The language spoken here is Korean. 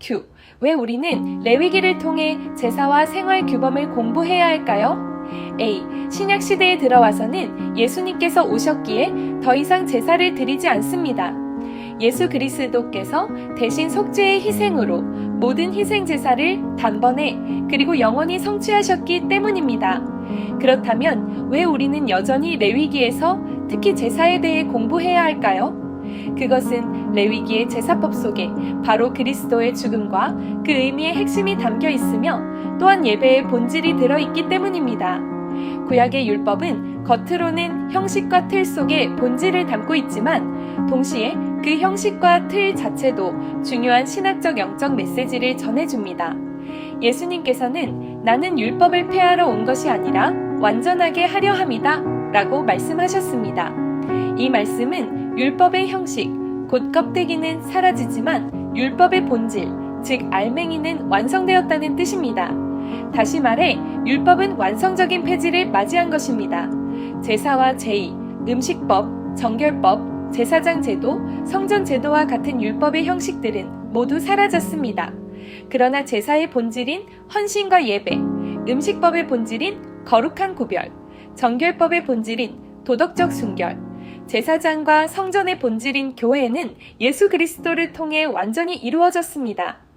Q. 왜 우리는 레위기를 통해 제사와 생활 규범을 공부해야 할까요? A. 신약 시대에 들어와서는 예수님께서 오셨기에 더 이상 제사를 드리지 않습니다. 예수 그리스도께서 대신 속죄의 희생으로 모든 희생 제사를 단번에 그리고 영원히 성취하셨기 때문입니다. 그렇다면 왜 우리는 여전히 레위기에서 특히 제사에 대해 공부해야 할까요? 그것은 레위기의 제사법 속에 바로 그리스도의 죽음과 그 의미의 핵심이 담겨 있으며 또한 예배의 본질이 들어 있기 때문입니다. 구약의 율법은 겉으로는 형식과 틀 속에 본질을 담고 있지만 동시에 그 형식과 틀 자체도 중요한 신학적 영적 메시지를 전해줍니다. 예수님께서는 나는 율법을 폐하러 온 것이 아니라 완전하게 하려 함이다 라고 말씀하셨습니다. 이 말씀은 율법의 형식, 곧 껍데기는 사라지지만 율법의 본질, 즉 알맹이는 완성되었다는 뜻입니다. 다시 말해 율법은 완성적인 폐지를 맞이한 것입니다. 제사와 제의, 음식법, 정결법, 제사장 제도, 성전 제도와 같은 율법의 형식들은 모두 사라졌습니다. 그러나 제사의 본질인 헌신과 예배, 음식법의 본질인 거룩한 구별, 정결법의 본질인 도덕적 순결, 제사장과 성전의 본질인 교회는 예수 그리스도를 통해 완전히 이루어졌습니다.